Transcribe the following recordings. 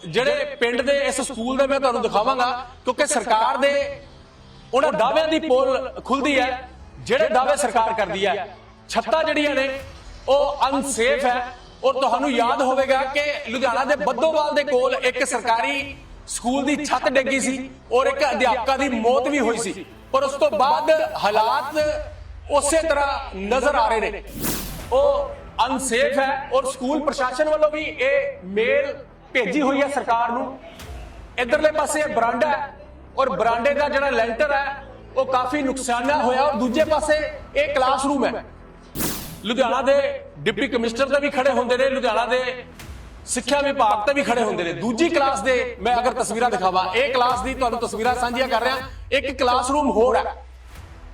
ਜਿਹੜੇ ਪਿੰਡ ਦੇ ਇਸ ਸਕੂਲ ਦੇ ਮੈਂ ਤੁਹਾਨੂੰ ਦਿਖਾਵਾਂਗਾ, ਕਿਉਂਕਿ ਸਰਕਾਰ ਦੇ ਉਹਨਾਂ ਦਾਅਵਿਆਂ ਦੀ ਪੋਲ ਖੁੱਲਦੀ ਹੈ, ਜਿਹੜੇ ਦਾਅਵੇ ਸਰਕਾਰ ਕਰਦੀ ਹੈ। ਛੱਤਾਂ ਜਿਹੜੀਆਂ ਨੇ, ਉਹ ਅਨਸੇਫ ਹੈ। ਔਰ ਤੁਹਾਨੂੰ ਯਾਦ ਹੋਵੇਗਾ ਕਿ ਲੁਧਿਆਣਾ ਦੇ ਬੱਦੋਵਾਲ ਦੇ ਕੋਲ ਇੱਕ ਸਰਕਾਰੀ ਸਕੂਲ ਦੀ ਛੱਤ ਡਿੱਗੀ ਸੀ ਔਰ ਇੱਕ ਅਧਿਆਪਕਾ ਦੀ ਮੌਤ ਵੀ ਹੋਈ ਸੀ। ਪਰ ਉਸ ਤੋਂ ਬਾਅਦ ਹਾਲਾਤ ਉਸੇ ਤਰ੍ਹਾਂ ਨਜ਼ਰ ਆ ਰਹੇ ਨੇ। ਉਹ ਅਨਸੇਫ ਹੈ ਔਰ ਸਕੂਲ ਪ੍ਰਸ਼ਾਸਨ ਵੱਲੋਂ ਵੀ ਇਹ ਮੇਲ ਭੇਜੀ ਹੋਈ ਹੈ ਸਰਕਾਰ ਨੂੰ। ਇਧਰਲੇ ਪਾਸੇ ਇਹ ਬਰਾਂਡਾ ਹੈ ਔਰ ਬਰਾਂਡੇ ਦਾ ਜਿਹੜਾ ਲੈਂਟਰ ਹੈ, ਉਹ ਕਾਫੀ ਨੁਕਸਾਨਾ ਹੋਇਆ ਔਰ ਦੂਜੇ ਪਾਸੇ ਇਹ ਕਲਾਸਰੂਮ ਹੈ। ਲੁਧਿਆਣਾ ਦੇ ਡਿਪਟੀ ਕਮਿਸ਼ਨਰ ਤੇ ਵੀ ਖੜੇ ਹੁੰਦੇ ਨੇ, ਲੁਧਿਆਣਾ ਦੇ ਸਿੱਖਿਆ ਵਿਭਾਗ ਤੇ ਵੀ ਖੜੇ ਹੁੰਦੇ ਨੇ। ਦੂਜੀ ਕਲਾਸ ਦੇ ਮੈਂ ਅਗਰ ਤਸਵੀਰਾਂ ਦਿਖਾਵਾਂ, ਇਹ ਕਲਾਸ ਦੀ ਤੁਹਾਨੂੰ ਤਸਵੀਰਾਂ ਸਾਂਝੀਆਂ ਕਰ ਰਿਹਾ। ਇੱਕ ਕਲਾਸਰੂਮ ਹੋਰ ਹੈ।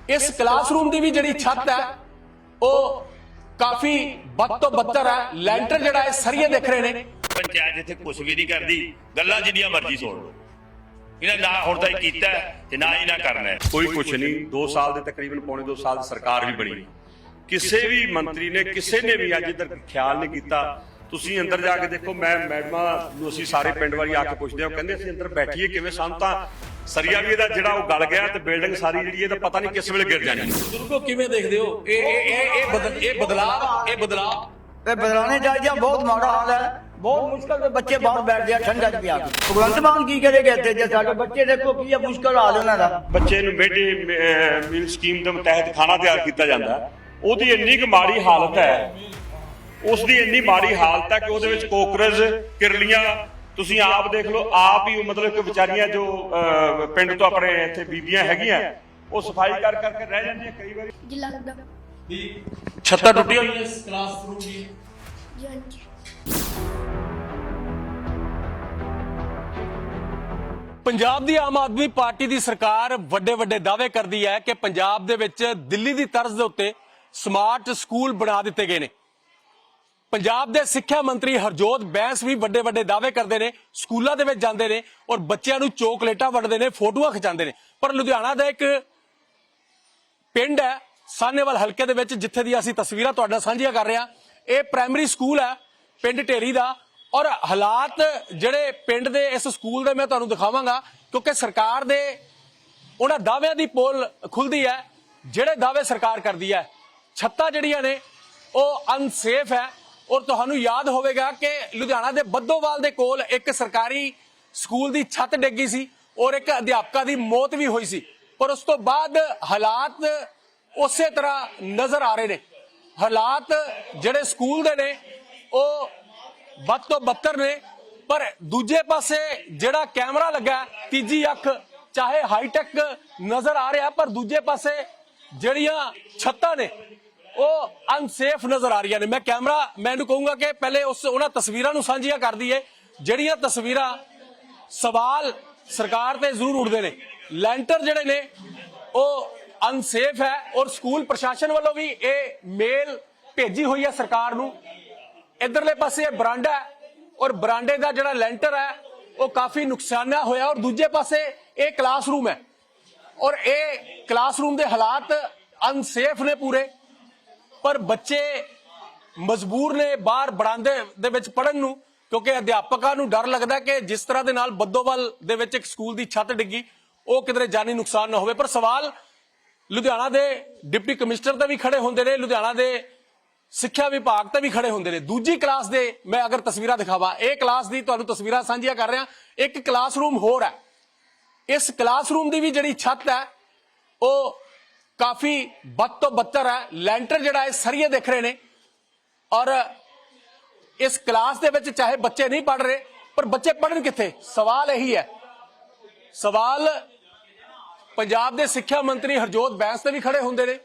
ਇਸ ਕਲਾਸਰੂਮ ਦੀ ਵੀ ਜਿਹੜੀ ਛੱਤ ਹੈ, ਉਹ ਕਾਫੀ ਬਦ ਤੋਂ ਬੱਤਰ ਹੈ। ਲੈਂਟਰ ਜਿਹੜਾ ਹੈ, ਸਰੀਏ ਦਿਖ ਰਹੇ ਨੇ। ਪੰਚਾਇਤ ਇੱਥੇ ਕੁਝ ਵੀ ਨਹੀਂ ਕਰਦੀ। ਗੱਲਾਂ ਜਿੰਨੀਆਂ ਮਰਜ਼ੀ ਸੁਣ ਲਓ। ਇਹਨਾਂ ਨਾ ਹੁਣ ਤਾਂ ਹੀ ਕੀਤਾ ਤੇ ਨਾ ਹੀ ਨਾ ਕਰਨਾ ਕੋਈ ਕੁਛ ਨਹੀਂ 2 ਸਾਲ ਦੇ ਤਕਰੀਬਨ ਪੌਣੇ 2 ਸਾਲ ਸਰਕਾਰ ਵੀ ਬਣੀ। ਕਿਸੇ ਵੀ ਮੰਤਰੀ ਨੇ ਕਿਸੇ ਨੇ ਵੀ ਅੱਜ ਤੱਕ ਖਿਆਲ ਨਹੀਂ ਕੀਤਾ। ਤੁਸੀਂ ਅੰਦਰ ਜਾ ਕੇ ਦੇਖੋ ਮੈਂ ਮੈਡਮਾਂ ਨੂੰ ਅਸੀਂ ਸਾਰੇ ਪਿੰਡ ਵਾਲੀ ਆ ਕੇ ਪੁੱਛਦੇ ਹਾਂ ਉਹ ਕਹਿੰਦੇ ਅਸੀਂ ਅੰਦਰ ਬੈਠੀਏ ਕਿਵੇਂ ਸਾਨੂੰ ਤਾਂ ਸਰੀਆ ਵੀ ਇਹਦਾ ਜਿਹੜਾ ਉਹ ਗਲ ਗਿਆ ਤੇ ਬਿਲਡਿੰਗ ਸਾਰੀ ਜਿਹੜੀ ਇਹਦਾ ਪਤਾ ਨਹੀਂ ਕਿਸ ਵੇਲੇ ਗਿਰ ਜਾਣੀ। ਬਜ਼ੁਰਗੋ ਕਿਵੇਂ ਦੇਖਦੇ ਹੋ? ਇਹ ਇਹ ਇਹ ਇਹ ਬਦਲ ਇਹ ਬਦਲਾਅ ਇਹ ਬਦਲਾਅ ਚਾਹੀਦੇ ਆ ਬਹੁਤ ਮਾੜਾ ਹਾਲ ਹੈ। ਬਹੁਤ ਮੁਸ਼ਕਲ ਤੇ ਬੱਚੇ ਬਾਹਰ ਬੈਠਦੇ ਆ ਠੰਡਾ ਚ ਪਿਆ ਕੇ। ਭਗਵੰਤ ਮਾਨ ਕੀ ਕਰੇਗਾ ਇੱਥੇ ਜੇ ਸਾਡੇ ਬੱਚੇ ਦੇਖੋ ਕੀ ਆ ਮੁਸ਼ਕਲ ਹਾਲ ਉਹਨਾਂ ਦਾ। ਬੱਚੇ ਨੂੰ ਮਿਡ ਮੀਲ ਸਕੀਮ ਦੇ ਤਹਿਤ ਖਾਣਾ ਤਿਆਰ ਕੀਤਾ ਜਾਂਦਾ। ਉਹਦੀ ਇੰਨੀ ਕੁ ਮਾੜੀ ਹਾਲਤ ਹੈ ਉਸ ਦੀ ਇੰਨੀ ਮਾੜੀ ਹਾਲਤ ਹੈ ਕਿ ਉਹਦੇ ਵਿੱਚ ਕੋਕਰਜ ਕਿਰਲੀਆਂ ਤੁਸੀਂ ਆਪ ਦੇਖ ਲਓ ਆਪ ਹੀ ਮਤਲਬ ਕਿ ਵਿਚਾਰੀਆਂ ਜੋ ਪਿੰਡ ਤੋਂ ਆਪਣੇ ਇੱਥੇ ਬੀਬੀਆਂ ਹੈਗੀਆਂ ਉਹ ਸਫ਼ਾਈ ਕਰ ਕਰਕੇ ਰਹਿ ਜਾਂਦੀਆਂ ਕਈ ਵਾਰੀ। ਜਿਲਾ ਲੱਗਦਾ। ਵੀ ਛੱਤਾਂ ਟੁੱਟੀਆਂ ਹੋਈਆਂ। ਇਸ ਕਲਾਸਰੂਮ ਦੀ। ਜੀ ਹਾਂਜੀ। ਪੰਜਾਬ ਦੀ ਆਮ ਆਦਮੀ ਪਾਰਟੀ ਦੀ ਸਰਕਾਰ ਵੱਡੇ ਵੱਡੇ ਦਾਅਵੇ ਕਰਦੀ ਹੈ ਕਿ ਪੰਜਾਬ ਦੇ ਵਿੱਚ ਦਿੱਲੀ ਦੀ ਤਰਜ਼ ਦੇ ਉੱਤੇ ਸਮਾਰਟ ਸਕੂਲ ਬਣਾ ਦਿੱਤੇ ਗਏ ਨੇ। ਪੰਜਾਬ ਦੇ ਸਿੱਖਿਆ ਮੰਤਰੀ ਹਰਜੋਤ ਬੈਂਸ ਵੀ ਵੱਡੇ ਵੱਡੇ ਦਾਅਵੇ ਕਰਦੇ ਨੇ, ਸਕੂਲਾਂ ਦੇ ਵਿੱਚ ਜਾਂਦੇ ਨੇ ਔਰ ਬੱਚਿਆਂ ਨੂੰ ਚੋਕਲੇਟਾਂ ਵੰਡਦੇ ਨੇ, ਫੋਟੋਆਂ ਖਿਚਾਉਂਦੇ ਨੇ। ਪਰ ਲੁਧਿਆਣਾ ਦਾ ਇੱਕ ਪਿੰਡ ਹੈ ਸਾਨੇਵਾਲ ਹਲਕੇ ਦੇ ਵਿੱਚ, ਜਿੱਥੇ ਦੀ ਅਸੀਂ ਤਸਵੀਰਾਂ ਤੁਹਾਡੇ ਨਾਲ ਸਾਂਝੀਆਂ ਕਰ ਰਹੇ ਹਾਂ। ਇਹ ਪ੍ਰਾਇਮਰੀ ਸਕੂਲ ਹੈ ਪਿੰਡ ਢੇਰੀ ਦਾ। ਔਰ ਹਾਲਾਤ ਜਿਹੜੇ ਪਿੰਡ ਦੇ ਇਸ ਸਕੂਲ ਦੇ ਮੈਂ ਤੁਹਾਨੂੰ ਦਿਖਾਵਾਂਗਾ, ਕਿਉਂਕਿ ਸਰਕਾਰ ਦੇ ਉਹਨਾਂ ਦਾਅਵਿਆਂ ਦੀ ਪੋਲ ਖੁੱਲਦੀ ਹੈ, ਜਿਹੜੇ ਦਾਅਵੇ ਸਰਕਾਰ ਕਰਦੀ ਹੈ। ਛੱਤਾਂ ਜਿਹੜੀਆਂ ਨੇ, ਉਹ ਅਨਸੇਫ ਹੈ। ਔਰ ਤੁਹਾਨੂੰ ਯਾਦ ਹੋਵੇਗਾ ਕਿ ਲੁਧਿਆਣਾ ਦੇ ਬੱਦੋਵਾਲ ਦੇ ਕੋਲ ਇੱਕ ਸਰਕਾਰੀ ਸਕੂਲ ਦੀ ਛੱਤ ਡਿੱਗੀ ਸੀ ਔਰ ਇੱਕ ਅਧਿਆਪਕਾ ਦੀ ਮੌਤ ਵੀ ਹੋਈ ਸੀ। ਪਰ ਉਸ ਤੋਂ ਬਾਅਦ ਹਾਲਾਤ ਉਸੇ ਤਰ੍ਹਾਂ ਨਜ਼ਰ ਆ ਰਹੇ ਨੇ। ਹਾਲਾਤ ਜਿਹੜੇ ਸਕੂਲ ਦੇ ਨੇ ਉਹ ਵੱਧ ਤੋਂ ਬੱਤਰ ਨੇ। ਪਰ ਦੂਜੇ ਪਾਸੇ ਜਿਹੜਾ ਕੈਮਰਾ ਲੱਗਾ, ਤੀਜੀ ਅੱਖ, ਚਾਹੇ ਹਾਈਟੈਕ ਨਜ਼ਰ ਆ ਰਿਹਾ, ਪਰ ਦੂਜੇ ਪਾਸੇ ਜਿਹੜੀਆਂ ਛੱਤਾਂ ਨੇ, ਉਹ ਅਨਸੇਫ ਨਜ਼ਰ ਆ ਰਹੀਆਂ ਨੇ। ਮੈਂ ਕੈਮਰਾ ਮੈਨੂੰ ਕਹੂੰਗਾ ਕਿ ਪਹਿਲੇ ਉਸ, ਉਹਨਾਂ ਤਸਵੀਰਾਂ ਨੂੰ ਸਾਂਝੀਆਂ ਕਰ ਦਈਏ। ਜਿਹੜੀਆਂ ਤਸਵੀਰਾਂ ਸਵਾਲ ਸਰਕਾਰ ਤੇ ਜ਼ਰੂਰ ਉੱਠਦੇ ਨੇ। ਲੈਂਟਰ ਜਿਹੜੇ ਨੇ, ਉਹ ਅਨਸੇਫ ਹੈ ਔਰ ਸਕੂਲ ਪ੍ਰਸ਼ਾਸਨ ਵੱਲੋਂ ਵੀ ਇਹ ਮੇਲ ਭੇਜੀ ਹੋਈ ਹੈ ਸਰਕਾਰ ਨੂੰ। ਇਧਰਲੇ ਪਾਸੇ ਇਹ ਬਰਾਂਡਾ ਹੈ ਔਰ ਬਰਾਂਡੇ ਦਾ ਜਿਹੜਾ ਲੈਂਟਰ ਹੈ, ਉਹ ਕਾਫੀ ਨੁਕਸਾਨਾ ਹੋਇਆ ਔਰ ਦੂਜੇ ਪਾਸੇ ਇਹ ਕਲਾਸਰੂਮ ਹੈ। ਔਰ ਇਹ ਕਲਾਸਰੂਮ ਦੇ ਹਾਲਾਤ ਅਨਸੇਫ ਨੇ ਪੂਰੇ, ਪਰ ਬੱਚੇ ਮਜਬੂਰ ਨੇ ਬਾਹਰ ਬਰਾਂਡੇ ਦੇ ਵਿੱਚ ਪੜਨ ਨੂੰ, ਕਿਉਂਕਿ ਅਧਿਆਪਕਾਂ ਨੂੰ ਡਰ ਲੱਗਦਾ ਕਿ ਜਿਸ ਤਰ੍ਹਾਂ ਦੇ ਨਾਲ ਬੱਦੋਵਾਲ ਦੇ ਵਿੱਚ ਇੱਕ ਸਕੂਲ ਦੀ ਛੱਤ ਡਿੱਗੀ, ਉਹ ਕਿਧਰੇ ਜਾਨੀ ਨੁਕਸਾਨ ਨਾ ਹੋਵੇ। ਪਰ ਸਵਾਲ ਲੁਧਿਆਣਾ ਦੇ ਡਿਪਟੀ ਕਮਿਸ਼ਨਰ ਤੇ ਵੀ ਖੜੇ ਹੁੰਦੇ ਨੇ। ਲੁਧਿਆਣਾ ਦੇ ਸਿੱਖਿਆ ਵਿਭਾਗ ਤੇ ਵੀ ਖੜੇ ਹੁੰਦੇ ਨੇ। ਦੂਜੀ ਕਲਾਸ ਦੇ ਮੈਂ ਅਗਰ ਤਸਵੀਰਾਂ ਦਿਖਾਵਾਂ, ਇਹ ਕਲਾਸ ਦੀ ਤੁਹਾਨੂੰ ਤਸਵੀਰਾਂ ਸਾਂਝੀਆਂ ਕਰ ਰਿਹਾ। ਇੱਕ ਕਲਾਸਰੂਮ ਹੋਰ ਹੈ। ਇਸ ਕਲਾਸਰੂਮ ਦੀ ਵੀ ਜਿਹੜੀ ਛੱਤ ਹੈ, ਉਹ ਕਾਫੀ ਬਦ ਤੋਂ ਬੱਤਰ ਹੈ। ਲੈਂਟਰ ਜਿਹੜਾ ਹੈ ਸਰੀਏ ਦਿਖ ਰਹੇ ਨੇ। ਔਰ ਇਸ ਕਲਾਸ ਦੇ ਵਿੱਚ ਚਾਹੇ ਬੱਚੇ ਨਹੀਂ ਪੜ ਰਹੇ, ਪਰ ਬੱਚੇ ਪੜਨ ਕਿੱਥੇ? ਸਵਾਲ ਇਹੀ ਹੈ। ਸਵਾਲ ਪੰਜਾਬ ਦੇ ਸਿੱਖਿਆ ਮੰਤਰੀ ਹਰਜੋਤ ਬੈਂਸ ਤੇ ਵੀ ਖੜੇ ਹੁੰਦੇ ਨੇ।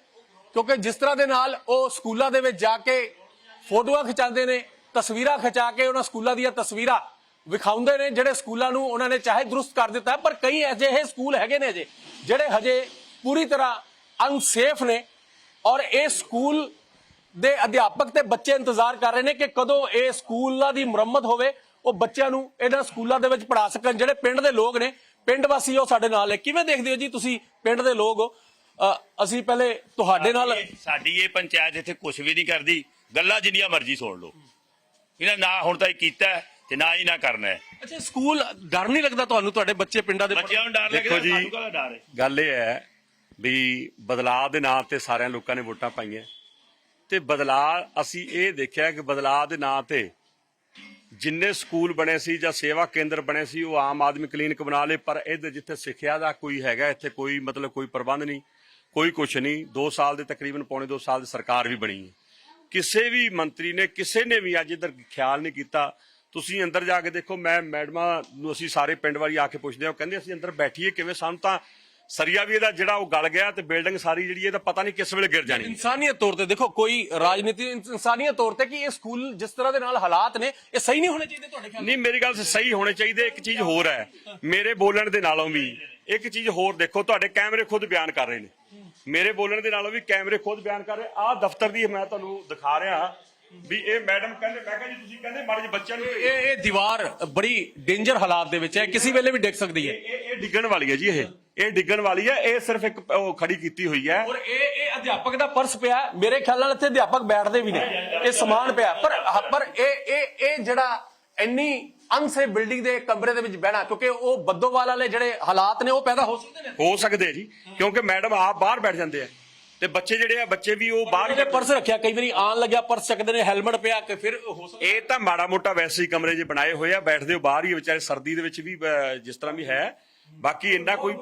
ਕਿਉਂਕਿ ਜਿਸ ਤਰ੍ਹਾਂ ਦੇ ਨਾਲ ਉਹ ਸਕੂਲਾਂ ਦੇ ਵਿੱਚ ਜਾ ਕੇ ਫੋਟੋਆਂ ਖਿਚਾਉਂਦੇ ਨੇ, ਤਸਵੀਰਾਂ ਖਿਚਾ ਕੇ ਉਹਨਾਂ ਸਕੂਲਾਂ ਦੀਆਂ ਤਸਵੀਰਾਂ ਵਿਖਾਉਂਦੇ ਨੇ, ਜਿਹੜੇ ਸਕੂਲਾਂ ਨੂੰ ਉਹਨਾਂ ਨੇ ਚਾਹੇ ਦਰੁਸਤ ਕਰ ਦਿੱਤਾ ਪਰ ਕਈ ਅਜਿਹੇ ਸਕੂਲ ਹੈਗੇ ਨੇ ਅਜੇ, ਜਿਹੜੇ ਹਜੇ ਪੂਰੀ ਤਰ੍ਹਾਂ ਅਨਸੇਫ ਨੇ ਔਰ ਇਹ ਸਕੂਲ ਦੇ ਅਧਿਆਪਕ ਤੇ ਬੱਚੇ ਇੰਤਜ਼ਾਰ ਕਰ ਰਹੇ ਨੇ ਕਿ ਕਦੋਂ ਇਹ ਸਕੂਲਾਂ ਦੀ ਮੁਰੰਮਤ ਹੋਵੇ, ਉਹ ਬੱਚਿਆਂ ਨੂੰ ਇਹਨਾਂ ਸਕੂਲਾਂ ਦੇ ਵਿੱਚ ਪੜਾ ਸਕਣ, ਜਿਹੜੇ ਪਿੰਡ ਦੇ ਲੋਕ ਨੇ, ਪਿੰਡ ਵਾਸੀ ਉਹ ਸਾਡੇ ਨਾਲ ਹੈ ਕਿਵੇਂ ਦੇਖਦੇ ਹੋ ਜੀ ਤੁਸੀਂ ਪਿੰਡ ਦੇ ਲੋਕ ਹੋ? ਅ, ਅਸੀਂ ਪਹਿਲੇ ਤੁਹਾਡੇ ਨਾਲ ਸਾਡੀ ਇਹ ਪੰਚਾਇਤ ਇੱਥੇ ਕੁਝ ਵੀ ਨਹੀਂ ਕਰਦੀ। ਗੱਲਾਂ ਜਿੰਨੀਆਂ ਮਰਜ਼ੀ ਸੁਣ ਲਓ। ਇਹਨਾਂ ਨਾ ਹੁਣ ਤਾਂ ਹੀ ਕੀਤਾ ਹੈ ਤੇ ਨਾ ਹੀ ਨਾ ਕਰਨਾ ਹੈ। ਅੱਛਾ ਸਕੂਲ ਡਰ ਨਹੀਂ ਲੱਗਦਾ ਤੁਹਾਨੂੰ? ਤੁਹਾਡੇ ਬੱਚੇ ਪਿੰਡਾਂ ਦੇ ਬੱਚਿਆਂ ਨੂੰ ਡਰ ਦੇਖੋ ਲੱਗਦਾ ਜੀ, ਸਾਨੂੰ ਕਾਹਦਾ ਡਰ ਹੈ? ਗੱਲ ਇਹ ਹੈ ਵੀ ਬਦਲਾਅ ਦੇ ਨਾਂ ਤੇ ਸਾਰਿਆਂ ਲੋਕਾਂ ਨੇ ਵੋਟਾਂ ਪਾਈਆਂ। ਤੇ ਬਦਲਾਅ ਅਸੀਂ ਇਹ ਦੇਖਿਆ ਕਿ ਬਦਲਾਅ ਦੇ ਨਾਂ ਤੇ ਜਿੰਨੇ ਸਕੂਲ ਬਣੇ ਸੀ ਜਾਂ ਸੇਵਾ ਕੇਂਦਰ ਬਣੇ ਸੀ ਉਹ ਆਮ ਆਦਮੀ ਕਲੀਨਿਕ ਬਣਾ ਲਏ ਪਰ ਇਹਦੇ ਜਿੱਥੇ ਸਿੱਖਿਆ ਦਾ ਕੋਈ ਹੈਗਾ ਇੱਥੇ ਕੋਈ ਮਤਲਬ ਕੋਈ ਪ੍ਰਬੰਧ ਨਹੀਂ। ਕੋਈ ਕੁਛ ਨਹੀਂ। 2 ਸਾਲ ਦੇ ਤਕਰੀਬਨ ਪੌਣੇ 2 ਸਾਲ ਦੀ ਸਰਕਾਰ ਵੀ ਬਣੀ ਹੈ। ਕਿਸੇ ਵੀ ਮੰਤਰੀ ਨੇ, ਕਿਸੇ ਨੇ ਵੀ ਅੱਜ ਇਧਰ ਖਿਆਲ ਨਹੀਂ ਕੀਤਾ। ਤੁਸੀਂ ਅੰਦਰ ਜਾ ਕੇ ਦੇਖੋ, ਮੈਂ ਮੈਡਮਾਂ ਨੂੰ ਅਸੀਂ ਸਾਰੇ ਪਿੰਡ ਵਾਲੀ ਆ ਕੇ ਪੁੱਛਦੇ ਹਾਂ ਕਹਿੰਦੇ ਅਸੀਂ ਅੰਦਰ ਬੈਠੀਏ ਕਿਵੇਂ? ਸਾਨੂੰ ਤਾਂ ਸਰੀਆ ਵੀ ਇਹਦਾ ਜਿਹੜਾ ਉਹ ਗਲ ਗਿਆ ਤੇ ਬਿਲਡਿੰਗ ਸਾਰੀ ਜਿਹੜੀ ਇਹਦਾ ਪਤਾ ਨਹੀਂ ਕਿਸ ਵੇਲੇ ਗਿਰ ਜਾਣੀ। ਇਨਸਾਨੀਅਤ ਤੌਰ ਤੇ ਦੇਖੋ ਕੋਈ ਰਾਜਨੀਤੀ ਇਨਸਾਨੀਅਤ ਤੌਰ ਤੇ ਕਿ ਇਹ ਸਕੂਲ ਜਿਸ ਤਰ੍ਹਾਂ ਦੇ ਨਾਲ ਹਾਲਾਤ ਨੇ ਇਹ ਸਹੀ ਨਹੀਂ ਹੋਣੇ ਚਾਹੀਦੇ ਤੁਹਾਡੇ ਖਿਆਲ ਨਹੀਂ ਮੇਰੀ ਗੱਲ ਸਹੀ ਹੋਣੇ ਚਾਹੀਦੇ ਇੱਕ ਚੀਜ਼ ਹੋਰ ਹੈ। ਮੇਰੇ ਬੋਲਣ ਦੇ ਨਾਲੋਂ ਵੀ ਇੱਕ ਚੀਜ਼ ਹੋਰ ਦੇਖੋ ਤੁਹਾਡੇ ਕੈਮਰੇ ਖੁਦ ਬਿਆਨ ਕਰ ਰਹੇ ਨੇ। ਮੇਰੇ ਬੋਲਣ ਦੇ ਨਾਲੋਂ ਵੀ ਕੈਮਰੇ ਖੁਦ ਬਿਆਨ ਕਰ ਰਹੇ ਆਹ ਦਫ਼ਤਰ ਦੀ ਮੈਂ ਤੁਹਾਨੂੰ ਦਿਖਾ ਰਿਹਾ ਵੀ ਇਹ ਮੈਡਮ ਕਹਿੰਦੇ ਮੈਂ ਕਿਹਾ ਜੀ ਤੁਸੀਂ ਕਹਿੰਦੇ ਮਾੜੇ ਜਿਹੇ ਬੱਚਿਆਂ ਨੂੰ ਇਹ ਇਹ ਦੀਵਾਰ ਬੜੀ ਡੇਂਜਰ ਹਾਲਾਤ ਦੇ ਵਿੱਚ ਹੈ ਕਿਸੇ ਵੇਲੇ ਵੀ ਡਿੱਗ ਸਕਦੀ ਹੈ। ਇਹ ਇਹ ਡਿੱਗਣ ਵਾਲੀ ਹੈ ਜੀ ਇਹ। ਇਹ ਡਿੱਗਣ ਵਾਲੀ ਹੈ ਇਹ ਸਿਰਫ ਇੱਕ ਉਹ ਖੜੀ ਕੀਤੀ ਹੋਈ ਹੈ। ਔਰ ਇਹ ਇਹ ਅਧਿਆਪਕ ਦਾ ਪਰਸ ਪਿਆ ਮੇਰੇ ਖਿਆਲ ਨਾਲ ਇੱਥੇ ਅਧਿਆਪਕ ਬੈਠਦੇ ਵੀ ਨੇ। ਇਹ ਸਮਾਨ ਪਿਆ ਪਰ ਪਰ ਇਹ ਇਹ ਇਹ ਜਿਹੜਾ ਇੰਨੀ ਅਨਸੇ ਬਿਲਡਿੰਗ ਦੇ ਕਮਰੇ ਦੇ ਵਿੱਚ ਬਹਿਣਾ ਕਿਉਂਕਿ ਉਹ ਬੱਦੋਵਾਲ ਵਾਲੇ ਜਿਹੜੇ ਹਾਲਾਤ ਨੇ ਉਹ ਪੈਦਾ ਹੋ ਸਕਦੇ ਨੇ। ਹੋ ਸਕਦੇ ਜੀ ਕਿਉਂਕਿ ਮੈਡਮ ਆਪ ਬਾਹਰ ਬੈਠ ਜਾਂਦੇ ਆ। ਤੇ ਬੱਚੇ ਜਿਹੜੇ ਆ ਬੱਚੇ ਵੀ ਉਹ ਬਾਹਰ ਬਾਹਰ ਪਰਸ ਰੱਖਿਆ ਕਈ ਵਾਰੀ ਆਣ ਲੱਗਿਆ ਪਰਸ ਚੱਕਦੇ ਨੇ ਹੈਲਮਟ ਪਿਆ ਕਿ ਫਿਰ ਹੋ ਸਕਦਾ ਇਹ ਤਾਂ ਮਾੜਾ ਮੋਟਾ ਵੈਸੇ ਹੀ ਕਮਰੇ 'ਚ ਬਣਾਏ ਹੋਏ ਆ ਬੈਠਦੇ ਹੋ ਬਾਹਰ ਹੀ ਵਿਚਾਰੇ ਸਰਦੀ ਦੇ ਵਿੱਚ ਵੀ ਜਿਸ ਤਰ੍ਹਾਂ ਵੀ ਹੈ। ਬਾਕੀ ਇੰਨਾ ਕੋਈ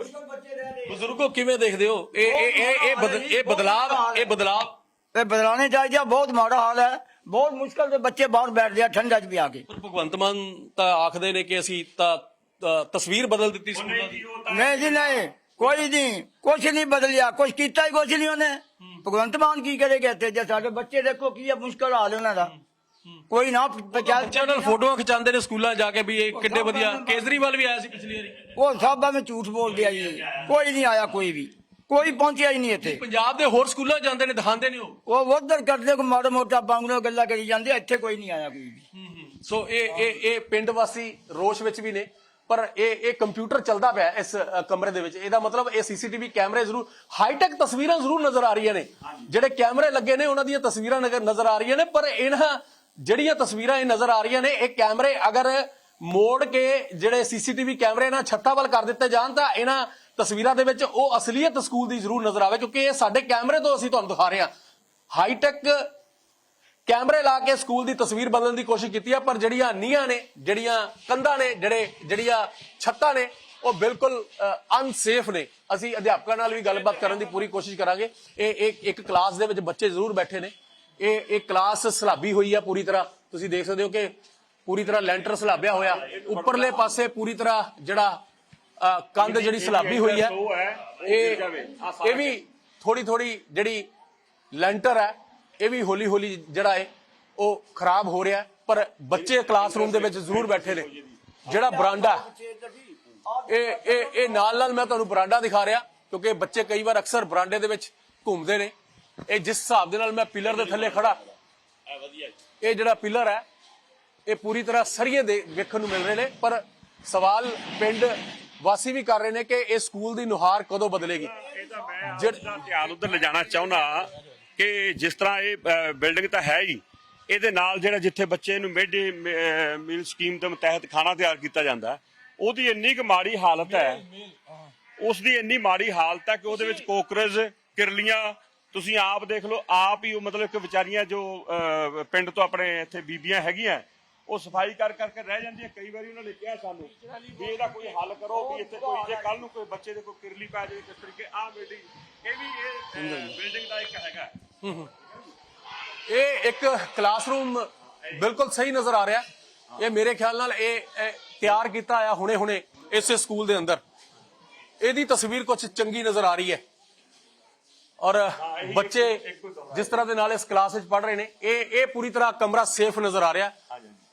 ਬਜ਼ੁਰਗੋ ਕਿਵੇਂ ਦੇਖਦੇ ਹੋ? ਇਹ ਇਹ ਇਹ ਇਹ ਇਹ ਬਦਲਾਵ ਇਹ ਬਦਲਾਵ। ਇਹ ਬਦਲਾਣੇ ਚਾਹੀਦੇ ਬਹੁਤ ਮਾੜਾ ਹਾਲ ਹੈ। ਬਹੁਤ ਮੁਸ਼ਕਲ ਦੇ ਬੱਚੇ ਬਾਹਰ ਬੈਠਦੇ ਆ ਠੰਡਾ 'ਚ ਵੀ ਆ ਕੇ। ਪਰ ਭਗਵੰਤ ਮਾਨ ਤਾਂ ਆਖਦੇ ਨੇ ਕਿ ਅਸੀਂ ਤਾਂ ਤਾਂ ਤਸਵੀਰ ਬਦਲ ਦਿੱਤੀ ਸਕੂਲਾਂ ਦੀ। ਨਹੀਂ ਜੀ ਨਹੀਂ। ਕੋਈ ਨਹੀਂ ਕੁਛ ਨਹੀਂ ਬਦਲਿਆ ਕੁਛ ਕੀਤਾ ਹੀ ਕੁਛ ਨਹੀਂ ਉਹਨੇ। ਭਗਵੰਤ ਮਾਨ ਕੀ ਕਰੇਗਾ ਇੱਥੇ? ਜੇ ਸਾਡੇ ਬੱਚੇ ਦੇਖੋ ਕੀ ਹੈ ਮੁਸ਼ਕਲ ਹਾਲ ਉਹਨਾਂ ਦਾ। ਕੋਈ ਨਾ ਬੱਚਿਆਂ ਨਾਲ ਫੋਟੋਆਂ ਖਿਚਾਉਂਦੇ ਨੇ ਸਕੂਲਾਂ ਜਾ ਕੇ ਵੀ ਇਹ ਕਿੱਡੇ ਵਧੀਆ ਕੇਜਰੀਵਾਲ ਵੀ ਆਇਆ ਸੀ ਪਿਛਲੀ ਵਾਰੀ। ਉਹ ਸਭ ਮੈਂ ਝੂਠ ਬੋਲਦੇ ਆ ਜੀ। ਕੋਈ ਨਹੀਂ ਆਇਆ ਕੋਈ ਵੀ। ਕੋਈ ਪਹੁੰਚਿਆ ਹੀ ਨਹੀਂ ਇੱਥੇ। ਪੰਜਾਬ ਦੇ ਹੋਰ ਸਕੂਲਾਂ ਜਾਂਦੇ ਨੇ ਦਿਖਾਉਂਦੇ ਨੇ ਉਹ। ਉਹ ਉਧਰ ਕਰਦੇ ਕੋ ਮਾੜਾ ਮੋਟਾ ਬਾਂਗਰੋ ਗੱਲਾਂ ਕਰੀ ਜਾਂਦੇ ਆ, ਇੱਥੇ ਕੋਈ ਨਹੀਂ ਆਇਆ ਕੋਈ ਵੀ। ਸੋ ਇਹ ਇਹ ਇਹ ਪਿੰਡ ਵਾਸੀ ਰੋਸ਼ ਵਿੱਚ ਵੀ ਨੇ ਪਰ ਇਹ ਇਹ ਕੰਪਿਊਟਰ ਚੱਲਦਾ ਪਿਆ ਇਸ ਅ, ਕਮਰੇ ਦੇ ਵਿੱਚ। ਇਹਦਾ ਮਤਲਬ ਇਹ ਸੀਸੀਟੀਵੀ ਕੈਮਰੇ ਜ਼ਰੂਰ ਹਾਈਟੈਕ ਤਸਵੀਰਾਂ ਜ਼ਰੂਰ ਨਜ਼ਰ ਆ ਰਹੀਆਂ ਨੇ। ਜਿਹੜੇ ਕੈਮਰੇ ਲੱਗੇ ਨੇ ਉਹਨਾਂ ਦੀਆਂ ਤਸਵੀਰਾਂ ਨਗਰ- ਨਜ਼ਰ ਆ ਰਹੀਆਂ ਨੇ ਪਰ ਇਹਨਾਂ ਜਿਹੜੀਆਂ ਤਸਵੀਰਾਂ ਇਹ ਨਜ਼ਰ ਆ ਰਹੀਆਂ ਨੇ, ਇਹ ਕੈਮਰੇ ਅਗਰ ਮੋੜ ਕੇ ਜਿਹੜੇ ਸੀਸੀਟੀਵੀ ਕੈਮਰੇ ਇਹਨਾਂ ਛੱਤਾਂ ਵੱਲ ਕਰ ਦਿੱਤੇ ਜਾਣ, ਤਾਂ ਇਹਨਾਂ ਤਸਵੀਰਾਂ ਦੇ ਵਿੱਚ ਉਹ ਅਸਲੀਅਤ ਸਕੂਲ ਦੀ ਜ਼ਰੂਰ ਨਜ਼ਰ ਆਵੇ, ਕਿਉਂਕਿ ਇਹ ਸਾਡੇ ਕੈਮਰੇ ਤੋਂ ਅਸੀਂ ਤੁਹਾਨੂੰ ਦਿਖਾ ਰਹੇ ਹਾਂ। ਹਾਈਟੈਕ ਕੈਮਰੇ ਲਾ ਕੇ ਸਕੂਲ ਦੀ ਤਸਵੀਰ ਬਦਲਣ ਦੀ ਕੋਸ਼ਿਸ਼ ਕੀਤੀ ਆ, ਪਰ ਜਿਹੜੀਆਂ ਨੀਹਾਂ ਨੇ, ਜਿਹੜੀਆਂ ਕੰਧਾਂ ਨੇ, ਜਿਹੜੇ, ਜਿਹੜੀਆਂ ਛੱਤਾਂ ਨੇ, ਉਹ ਬਿਲਕੁਲ ਅਨਸੇਫ ਨੇ। ਅਸੀਂ ਅਧਿਆਪਕਾਂ ਨਾਲ ਵੀ ਗੱਲਬਾਤ ਕਰਨ ਦੀ ਪੂਰੀ ਕੋਸ਼ਿਸ਼ ਕਰਾਂਗੇ। ਇਹ ਇੱਕ ਇੱਕ ਕਲਾਸ ਦੇ ਵਿੱਚ ਬੱਚੇ ਜ਼ਰੂਰ ਬੈਠੇ ਨੇ। ਇਹ ਇਹ ਕਲਾਸ ਸਲਾਬੀ ਹੋਈ ਆ ਪੂਰੀ ਤਰ੍ਹਾਂ। ਤੁਸੀਂ ਦੇਖ ਸਕਦੇ ਹੋ ਕਿ ਪੂਰੀ ਤਰ੍ਹਾਂ ਲੈਂਟਰ ਸਲਾਬਿਆ ਹੋਇਆ। ਉੱਪਰਲੇ ਪਾਸੇ ਪੂਰੀ ਤਰ੍ਹਾਂ ਜਿਹੜਾ ਅ, ਕੰਧ ਜਿਹੜੀ ਸਲਾਬੀ ਹੋਈ ਹੈ ਇਹ ਇਹ ਵੀ ਥੋੜੀ ਥੋੜੀ ਜਿਹੜੀ ਲੈਂਟਰ ਹੈ ਇਹ ਵੀ ਹੌਲੀ ਹੌਲੀ ਜਿਹੜਾ ਹੈ ਉਹ ਖਰਾਬ ਹੋ ਰਿਹਾ। ਹੈ, ਪਰ ਬੱਚੇ ਕਲਾਸਰੂਮ ਦੇ ਵਿੱਚ ਜ਼ਰੂਰ ਬੈਠੇ ਨੇ। ਜਿਹੜਾ ਬਰਾਂਡਾ ਇਹ ਇਹ ਇਹ ਨਾਲ ਨਾਲ ਮੈਂ ਤੁਹਾਨੂੰ ਬਰਾਂਡਾ ਦਿਖਾ ਰਿਹਾ ਕਿਉਂਕਿ ਬੱਚੇ ਕਈ ਵਾਰ ਅਕਸਰ ਬਰਾਂਡੇ ਦੇ ਵਿੱਚ ਘੁੰਮਦੇ ਨੇ। ਇਹ ਜਿਸ ਹਿਸਾਬ ਦੇ ਨਾਲ ਮੈਂ ਪਿਲਰ ਦੇ ਥੱਲੇ ਖੜਾ ਇਹ ਜਿਹੜਾ ਪਿਲਰ ਹੈ ਇਹ ਪੂਰੀ ਤਰ੍ਹਾਂ ਸਰੀਏ ਦੇ ਵੇਖਣ ਨੂੰ ਮਿਲ ਰਹੇ ਨੇ ਪਰ ਸਵਾਲ ਪਿੰਡ ਵਾਸੀ ਵੀ ਕਰ ਰਹੇ ਨੇ ਕਿ ਇਹ ਸਕੂਲ ਦੀ ਨੁਹਾਰ ਕਦੋਂ ਬਦਲੇਗੀ? ਇਹ ਤਾਂ ਮੈਂ ਜਿਹੜੇ- ਧਿਆਨ ਉਧਰ ਲਿਜਾਣਾ ਚਾਹੁੰਦਾ ਕਿ ਜਿਸ ਤਰ੍ਹਾਂ ਇਹ ਬਿਲਡਿੰਗ ਤਾਂ ਹੈ ਹੀ ਇਹਦੇ ਨਾਲ ਜਿਹੜਾ ਜਿੱਥੇ ਬੱਚੇ ਨੂੰ ਮਿਡ ਮੀਲ ਸਕੀਮ ਦੇ ਤਹਿਤ ਖਾਣਾ ਤਿਆਰ ਕੀਤਾ ਜਾਂਦਾ ਉਹਦੀ ਇੰਨੀ ਕੁ ਮਾੜੀ ਹਾਲਤ ਹੈ ਉਸ ਦੀ ਇੰਨੀ ਮਾੜੀ ਹਾਲਤ ਹੈ ਕਿ ਉਹਦੇ ਵਿੱਚ ਕੋਕਰੇਜ ਕਿਰਲੀਆਂ ਤੁਸੀਂ ਆਪ ਦੇਖ ਲਓ ਆਪ ਹੀ ਉਹ ਮਤਲਬ ਕਿ ਵਿਚਾਰੀਆਂ ਜੋ ਪਿੰਡ ਤੋਂ ਆਪਣੇ ਇੱਥੇ ਬੀਬੀਆਂ ਹੈਗੀਆਂ ਉਹ ਸਫ਼ਾਈ ਕਰ ਕਰਕੇ ਰਹਿ ਜਾਂਦੀਆਂ। ਕਈ ਵਾਰੀ ਉਹਨਾਂ ਨੇ ਕਿਹਾ ਸਾਨੂੰ ਵੀ ਇਹਦਾ ਕੋਈ ਹੱਲ ਕਰੋ ਵੀ ਇੱਥੇ ਕੋਈ ਜੇ ਕੱਲ ਨੂੰ ਕੋਈ ਬੱਚੇ ਦੇ ਕੋਈ ਕਿਰਲੀ ਪੈ ਜਾਵੇ ਕਿਸ ਤਰੀਕੇ ਆਹ ਬਿਲਡਿੰਗ ਇਹ ਵੀ ਇਹ ਬਿਲਡਿੰਗ ਦਾ ਇੱਕ ਹੈਗਾ। ਇਹ ਇੱਕ ਕਲਾਸਰੂਮ ਬਿਲਕੁਲ ਸਹੀ ਨਜ਼ਰ ਆ ਰਿਹਾ। ਇਹ ਮੇਰੇ ਖਿਆਲ ਨਾਲ ਇਹ ਤਿਆਰ ਕੀਤਾ ਆਇਆ ਹੁਣੇ ਹੁਣੇ ਇਸੇ ਸਕੂਲ ਦੇ ਅੰਦਰ। ਇਹਦੀ ਤਸਵੀਰ ਕੁਝ ਚੰਗੀ ਨਜ਼ਰ ਆ ਰਹੀ ਹੈ। ਔਰ ਬੱਚੇ ਜਿਸ ਤਰ੍ਹਾਂ ਦੇ ਨਾਲ ਇਸ ਕਲਾਸ ਵਿੱਚ ਪੜ ਰਹੇ ਨੇ ਇਹ ਇਹ ਪੂਰੀ ਤਰ੍ਹਾਂ ਕਮਰਾ ਸੇਫ ਨਜ਼ਰ ਆ ਰਿਹਾ।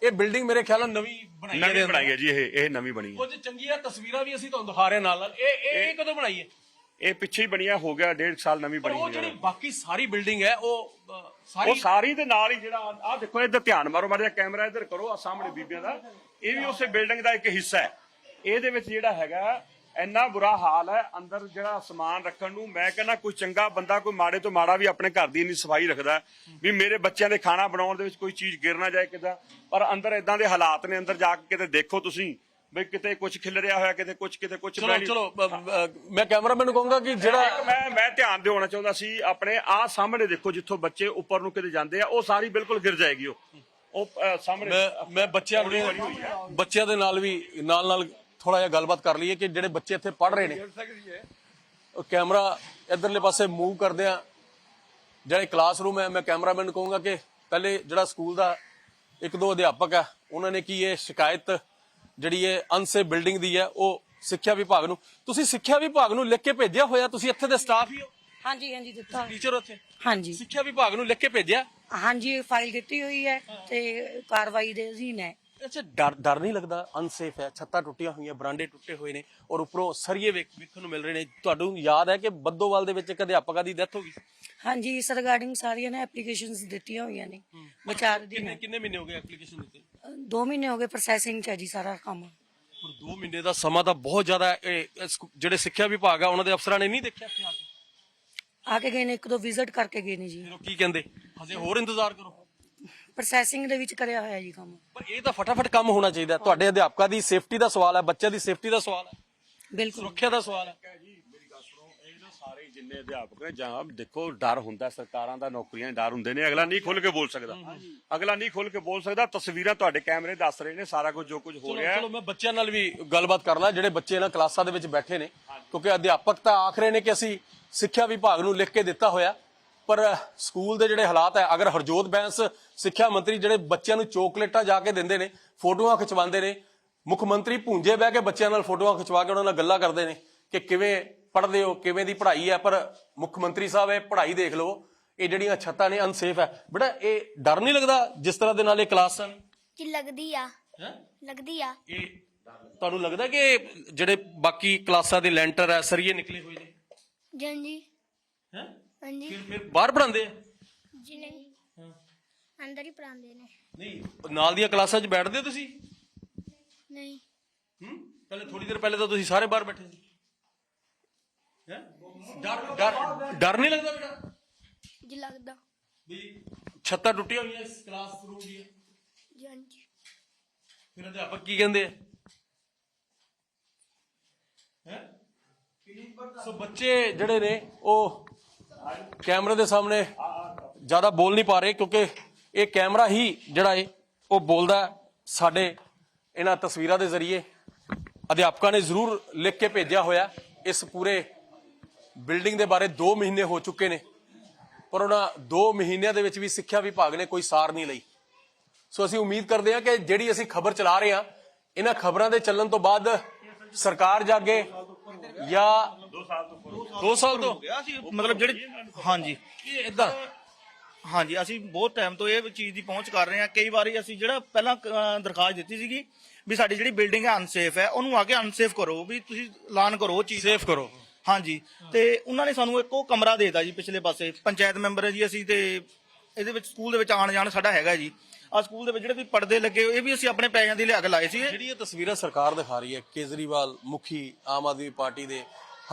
ਇਹ ਬਿਲਡਿੰਗ ਮੇਰੇ ਖਿਆਲ ਨਾਲ ਨਵੀਂ ਬਣਾਈ ਹੈ ਨਵੀਂ। ਬਣਾਈ ਹੈ ਜੀ ਇਹ ਇਹ ਨਵੀਂ ਬਣੀ ਹੈ। ਕੁਝ ਚੰਗੀਆਂ ਤਸਵੀਰਾਂ ਵੀ ਅਸੀਂ ਤੁਹਾਨੂੰ ਦਿਖਾ ਰਹੇ ਹਾਂ ਨਾਲ ਨਾਲ। ਇਹ ਇਹ ਕਦੋਂ ਬਣਾਈ ਹੈ? ਇਹ ਪਿੱਛੇ ਹੀ ਬਣਿਆ ਹੋ ਗਿਆ ਡੇਢ ਸਾਲ ਨਵੀਂ ਬਣੀ ਉਹ ਹੋਈ ਜਿਹੜੀ ਹੈ ਬਾਕੀ ਸਾਰੀ ਬਿਲਡਿੰਗ ਹੈ ਉਹ ਸਾਰੀ ਉਹ ਸਾਰੀ ਦੇ ਨਾਲ ਹੀ ਜਿਹੜਾ ਆਹ ਦੇਖੋ ਇੱਧਰ ਧਿਆਨ ਮਾਰੋ ਜਿਹਾ ਕੈਮਰਾ ਇੱਧਰ ਕਰੋ ਆ ਸਾਹਮਣੇ ਬੀਬੀਆਂ ਦਾ। ਇਹ ਵੀ ਉਸੇ ਬਿਲਡਿੰਗ ਦਾ ਇੱਕ ਹਿੱਸਾ ਹੈ। ਇਹਦੇ ਵਿੱਚ ਜਿਹੜਾ ਹੈਗਾ ਇੰਨਾ ਬੁਰਾ ਹਾਲ ਹੈ ਅੰਦਰ ਜਿਹੜਾ ਸਮਾਨ ਰੱਖਣ ਨੂੰ ਮੈਂ ਕਹਿੰਦਾ ਕੋਈ ਚੰਗਾ ਬੰਦਾ ਕੋਈ ਮਾੜੇ ਤੋਂ ਮਾੜਾ ਵੀ ਆਪਣੇ ਘਰ ਦੀ ਇੰਨੀ ਸਫ਼ਾਈ ਰੱਖਦਾ ਵੀ ਮੇਰੇ ਬੱਚਿਆਂ ਦੇ ਖਾਣਾ ਬਣਾਉਣ ਦੇ ਵਿੱਚ ਕੋਈ ਚੀਜ਼ ਗਿਰ ਨਾ ਜਾਏ ਕਿਦਾਂ ਪਰ ਅੰਦਰ ਇਦਾਂ ਦੇ ਹਾਲਾਤ ਨੇ ਅੰਦਰ ਜਾ ਕੇ ਕਿਤੇ ਦੇਖੋ ਤੁਸੀਂ ਵੀ ਕਿਤੇ ਕੁਝ ਖਿਲ ਰਿਹਾ ਹੋਇਆ ਕਿਤੇ ਕੁਝ ਕਿਤੇ ਕੁਝ ਚਲੋ ਚਲੋ ਮੈਂ ਕੈਮਰਾਮੈਨ ਨੂੰ ਕਹੂੰਗਾ ਕਿ ਜਿਹੜਾ ਮੈਂ ਮੈਂ ਧਿਆਨ ਦਿਵਾਉਣਾ ਚਾਹੁੰਦਾ ਸੀ ਆਪਣੇ ਆ ਸਾਹਮਣੇ ਦੇਖੋ ਜਿੱਥੋਂ ਬੱਚੇ ਉੱਪਰ ਨੂੰ ਕਿਤੇ ਜਾਂਦੇ ਆ ਉਹ ਸਾਰੀ ਬਿਲਕੁਲ ਗਿਰ ਜਾਏਗੀ ਉਹ। ਸਾਹਮਣੇ ਮੈਂ ਮੈਂ ਬੱਚਿਆਂ ਦੇ ਬੱਚਿਆਂ ਦੇ ਨਾਲ ਵੀ ਨਾਲ ਨਾਲ ਥੋੜਾ ਜਿਹਾ ਗੱਲਬਾਤ ਕਰ ਲਈਏ ਕਿ ਜਿਹੜੇ ਬੱਚੇ ਇੱਥੇ ਪੜ ਰਹੇ ਨੇ। ਉਹ ਕੈਮਰਾ ਇਧਰਲੇ ਪਾਸੇ ਮੂਵ ਕਰਦੇ ਆ। ਜਿਹੜੇ ਕਲਾਸਰੂਮ ਹੈ ਮੈਂ ਕੈਮਰਾਮੈਨ ਨੂੰ ਕਹੂੰਗਾ ਕਿ ਪਹਿਲੇ ਜਿਹੜਾ ਸਕੂਲ ਦਾ ਇੱਕ ਦੋ ਅਧਿਆਪਕ ਆ ਉਹਨਾਂ ਨੇ ਕੀ ਇਹ ਸ਼ਿਕਾਇਤ ਜਿਹੜੀ ਇਹ ਅਨਸੇ ਬਿਲਡਿੰਗ ਦੀ ਹੈ ਉਹ ਸਿੱਖਿਆ ਵਿਭਾਗ ਨੂੰ। ਤੁਸੀਂ ਸਿੱਖਿਆ ਵਿਭਾਗ ਨੂੰ ਲਿਖ ਕੇ ਭੇਜਿਆ ਹੋਇਆ ਤੁਸੀਂ ਇੱਥੇ ਦੇ ਸਟਾਫ ਹੀ ਹੋ ਹਾਂਜੀ ਹਾਂਜੀ ਦਿੱਤਾ। ਟੀਚਰ ਉੱਥੇ? ਹਾਂਜੀ। ਸਿੱਖਿਆ ਵਿਭਾਗ ਨੂੰ ਲਿਖ ਕੇ ਭੇਜਿਆ? ਹਾਂਜੀ ਫਾਈਲ ਦਿੱਤੀ ਹੋਈ ਹੈ ਤੇ ਕਾਰਵਾਈ ਦੇ ਅਧੀਨ ਹੈ। ਅੱਛਾ ਡਰ ਡਰ ਨਹੀਂ ਲੱਗਦਾ ਅਨਸੇਫ ਹੈ। ਛੱਤਾਂ ਟੁੱਟੀਆਂ ਹੋਈਆਂ ਬਰਾਂਡੇ ਟੁੱਟੇ ਹੋਏ ਨੇ ਔਰ ਉੱਪਰੋਂ ਸਰੀਏ ਵੇਖ- ਵੇਖਣ ਨੂੰ ਮਿਲ ਰਹੇ ਨੇ। ਤੁਹਾਨੂੰ ਯਾਦ ਹੈ ਕਿ ਬੱਦੋਵਾਲ ਦੇ ਵਿੱਚ ਇੱਕ ਅਧਿਆਪਕਾ ਦੀ ਡੈਥ ਹੋ ਗਈ? ਹਾਂਜੀ ਇਸ ਰਿਗਾਰਡਿੰਗ ਸਾਰੀਆਂ ਨੇ ਐਪਲੀਕੇਸ਼ਨਸ ਦਿੱਤੀਆਂ ਹੋਈਆਂ ਨੇ। ਵਿਚਾਰ ਦੀ ਕਿੰਨੇ ਕਿੰਨੇ ਮਹੀਨੇ ਹੋ ਗਏ ਐਪਲੀਕੇਸ਼ਨ ਦਿੱਤੇ? 2 ਮਹੀਨੇ ਹੋ ਗਏ ਪ੍ਰੋਸੈਸਿੰਗ ਚ ਹੈ ਜੀ ਸਾਰਾ ਕੰਮ। ਪਰ 2 ਮਹੀਨੇ ਦਾ ਸਮਾਂ ਤਾਂ ਬਹੁਤ ਜ਼ਿਆਦਾ ਜਿਹੜੇ ਸਿੱਖਿਆ ਵਿਭਾਗ ਆ ਉਹਨਾਂ ਦੇ ਅਫਸਰਾਂ ਨੇ ਨਹੀਂ ਦੇਖਿਆ ਆ ਕੇ? ਆ ਕੇ ਗਏ ਨੇ ਇੱਕ ਦੋ ਵਿਜ਼ਿਟ ਕਰਕੇ ਗਏ ਨੇ ਜੀ। ਕੀ ਕਹਿੰਦੇ? ਹਜੇ ਹੋਰ ਇੰਤਜ਼ਾਰ ਕਰੋ। ਪ੍ਰੋਸੈਸਿੰਗ ਦੇ ਵਿੱਚ ਕਰਿਆ ਹੋਇਆ ਜੀ ਕੰਮ। ਪਰ ਇਹ ਤਾਂ ਫਟਾਫਟ ਕੰਮ ਹੋਣਾ ਚਾਹੀਦਾ। ਤੁਹਾਡੇ ਅਧਿਆਪਕਾਂ ਦੀ ਸੇਫਟੀ ਦਾ ਸਵਾਲ ਹੈ ਬੱਚਿਆਂ ਦੀ ਸੇਫਟੀ ਦਾ ਸਵਾਲ ਹੈ। ਬਿਲਕੁਲ। ਸੁਰੱਖਿਆ ਦਾ ਸਵਾਲ ਹੈ। ਸਾਰੇ ਜਿੰਨੇ ਅਧਿਆਪਕ ਨੇ ਜਾਂ ਦੇਖੋ ਡਰ ਹੁੰਦਾ ਸਰਕਾਰਾਂ ਦਾ ਨੌਕਰੀਆਂ ਦੇ ਡਰ ਹੁੰਦੇ ਨੇ ਅਗਲਾ ਨਹੀਂ ਖੁੱਲ ਕੇ ਬੋਲ ਸਕਦਾ। ਅਗਲਾ ਨਹੀਂ ਖੁੱਲ ਕੇ ਬੋਲ ਸਕਦਾ ਤਸਵੀਰਾਂ ਤੁਹਾਡੇ ਕੈਮਰੇ ਦੱਸ ਰਹੇ ਨੇ ਸਾਰਾ ਕੁਝ ਜੋ ਕੁਝ ਹੋ ਰਿਹਾ ਹੈ। ਚਲੋ ਮੈਂ ਬੱਚਿਆਂ ਨਾਲ ਵੀ ਗੱਲਬਾਤ ਕਰ ਲਾਂ ਜਿਹੜੇ ਬੱਚੇ ਇਹਨਾਂ ਕਲਾਸਾਂ ਦੇ ਵਿੱਚ ਬੈਠੇ ਨੇ ਕਿਉਂਕਿ ਅਧਿਆਪਕ ਤਾਂ ਆਖ ਰਹੇ ਨੇ ਕਿ ਅਸੀਂ ਸਿੱਖਿਆ ਵਿਭਾਗ ਨੂੰ ਲਿਖ ਕੇ ਦਿੱਤਾ ਹੋਇਆ। ਪਰ ਸਕੂਲ ਦੇ ਜਿਹੜੇ ਹਾਲਾਤ ਹੈ ਅਗਰ ਹਰਜੋਤ ਬੈਂਸ ਸਿੱਖਿਆ ਮੰਤਰੀ ਜਿਹੜੇ ਬੱਚਿਆਂ ਨੂੰ ਚੋਕਲੇਟਾਂ ਜਾ ਕੇ ਦਿੰਦੇ ਨੇ ਫੋਟੋਆਂ ਖਿਚਵਾਉਂਦੇ ਨੇ ਮੁੱਖ ਮੰਤਰੀ ਭੁੰਜੇ ਬਹਿ ਕੇ ਬੱਚਿਆਂ ਨਾਲ ਫੋਟੋਆਂ ਖਿਚਵਾ ਕੇ ਉਹਨਾਂ ਨਾਲ ਗੱਲਾਂ ਕਰਦੇ ਨੇ ਕਿ ਕਿਵੇਂ ਪੜ੍ਹਦੇ ਹੋ ਕਿਵੇਂ ਦੀ ਪੜ੍ਹਾਈ ਹੈ ਪਰ ਮੁੱਖ ਮੰਤਰੀ ਸਾਹਿਬ ਇਹ ਪੜ੍ਹਾਈ ਦੇਖ ਲਓ ਇਹ ਜਿਹੜੀਆਂ ਛੱਤਾਂ ਨੇ ਅਨਸੇਫ ਹੈ। ਬੜਾ ਇਹ ਡਰ ਨਹੀਂ ਲੱਗਦਾ ਜਿਸ ਤਰ੍ਹਾਂ ਦੇ ਨਾਲ ਇਹ ਕਲਾਸਾਂ ਨੇ ਕਿ ਲੱਗਦੀ ਆ। ਹੈ? ਲੱਗਦੀ ਆ। ਇਹ ਤੁਹਾਨੂੰ ਲੱਗਦਾ ਕਿ ਜਿਹੜੇ ਬਾਕੀ ਕਲਾਸਾਂ ਦੇ ਲੈਂਟਰ ਐ ਸਰੀਏ ਨਿਕਲੇ ਹੋਏ ਨੇ? ਜੰਜੀ ਹੈ? ਹਾਂਜੀ। ਫਿਰ ਫਿਰ ਬਾਹਰ ਪੜਾਉਂਦੇ ਆ? ਜੀ ਨਹੀਂ। ਅੰਦਰ ਹੀ ਪੜਾਉਂਦੇ ਨੇ। ਨਹੀਂ ਨਾਲ ਦੀਆਂ ਕਲਾਸਾਂ 'ਚ ਬੈਠਦੇ ਹੋ ਤੁਸੀਂ? ਨਹੀਂ। ਹੂੰ? ਪਹਿਲੇ ਥੋੜੀ ਦੇਰ ਪਹਿਲੇ ਤਾਂ ਤੁਸੀਂ ਸਾਰੇ ਬਾਹਰ ਬੈਠੇ ਸੀ। ਹੈ? ਡਰ ਡਰ ਡਰ ਨਹੀਂ ਲੱਗਦਾ ਬੇਟਾ? ਜੀ ਲੱਗਦਾ। ਵੀ ਛੱਤਾਂ ਟੁੱਟੀਆਂ ਹੋਈਆਂ ਇਸ ਕਲਾਸ ਰੂਮ ਦੀਆਂ। ਜੰਜੀ ਫਿਰ ਅਧਿਆਪਕ ਕੀ ਕਹਿੰਦੇ ਆ? ਹੈ? ਸੋ ਬੱਚੇ ਜਿਹੜੇ ਨੇ ਉਹ ਕੈਮਰੇ ਦੇ ਸਾਹਮਣੇ ਜ਼ਿਆਦਾ ਬੋਲ ਨਹੀਂ ਪਾ ਰਹੇ ਕਿਉਂਕਿ ਇਹ ਕੈਮਰਾ ਹੀ ਜਿਹੜਾ ਏ ਉਹ ਬੋਲਦਾ ਸਾਡੇ ਇਹਨਾਂ ਤਸਵੀਰਾਂ ਦੇ ਜ਼ਰੀਏ। ਅਧਿਆਪਕਾਂ ਨੇ ਜ਼ਰੂਰ ਲਿਖ ਕੇ ਭੇਜਿਆ ਹੋਇਆ ਇਸ ਪੂਰੇ ਬਿਲਡਿੰਗ ਦੇ ਬਾਰੇ 2 ਮਹੀਨੇ ਹੋ ਚੁੱਕੇ ਨੇ, ਪਰ ਉਹਨਾਂ 2 ਮਹੀਨਿਆਂ ਦੇ ਵਿੱਚ ਵੀ ਸਿੱਖਿਆ ਵਿਭਾਗ ਨੇ ਕੋਈ ਸਾਰ ਨਹੀਂ ਲਈ। ਸੋ ਅਸੀਂ ਉਮੀਦ ਕਰਦੇ ਹਾਂ ਕਿ ਜਿਹੜੀ ਅਸੀਂ ਖਬਰ ਚਲਾ ਰਹੇ ਹਾਂ, ਇਹਨਾਂ ਖਬਰਾਂ ਦੇ ਚੱਲਣ ਤੋਂ ਬਾਅਦ ਸਰਕਾਰ ਜਾਗੇ ਜਾਂ 2 ਸਾਲ ਤੋਂ 2 ਸਾਲ ਤੋਂ? ਗਿਆ। ਸੀ ਮਤਲਬ ਜਿਹੜੇ ਹਾਂਜੀ। ਇਹ ਇਦਾਂ ਹਾਂਜੀ ਅਸੀਂ ਬਹੁਤ ਟਾਈਮ ਤੋਂ ਇਹ ਚੀਜ਼ ਦੀ ਪਹੁੰਚ ਕਰ ਰਹੇ ਹਾਂ। ਕਈ ਵਾਰੀ ਅਸੀਂ ਜਿਹੜਾ ਪਹਿਲਾਂ ਅਹ, ਦਰਖਾਸਤ ਦਿੱਤੀ ਸੀਗੀ ਵੀ ਸਾਡੀ ਜਿਹੜੀ ਬਿਲਡਿੰਗ ਹੈ ਅਨਸੇਫ ਹੈ ਉਹਨੂੰ ਆ ਕੇ ਅਨਸੇਫ ਕਰੋ ਵੀ ਤੁਸੀਂ ਐਲਾਨ ਕਰੋ ਉਹ ਚੀਜ਼। ਸੇਫ ਕਰੋ। ਹਾਂਜੀ। ਤੇ ਉਹਨਾਂ ਨੇ ਸਾਨੂੰ ਇੱਕ ਉਹ ਕਮਰਾ ਦੇਤਾ ਜੀ ਪਿਛਲੇ ਪਾਸੇ। ਪੰਚਾਇਤ ਮੈਂਬਰ ਹੈ ਜੀ ਅਸੀਂ ਤੇ ਇਹਦੇ ਵਿੱਚ ਸਕੂਲ ਦੇ ਵਿੱਚ ਆਣ ਜਾਣ ਸਾਡਾ ਹੈਗਾ ਜੀ। ਆ ਸਕੂਲ ਦੇ ਵਿੱਚ ਜਿਹੜੇ ਵੀ ਪਰਦੇ ਲੱਗੇ ਹੋਏ, ਇਹ ਵੀ ਅਸੀਂ ਆਪਣੇ ਪੈਸਿਆਂ ਦੀ ਲਿਆ ਕੇ ਲਾਏ ਸੀ ਜਿਹੜੀ ਇਹ ਤਸਵੀਰਾਂ ਸਰਕਾਰ ਦਿਖਾ ਰਹੀ ਹੈ ਕੇਜਰੀਵਾਲ ਮੁਖੀ ਆਮ ਆਦਮੀ ਪਾਰਟੀ ਦੇ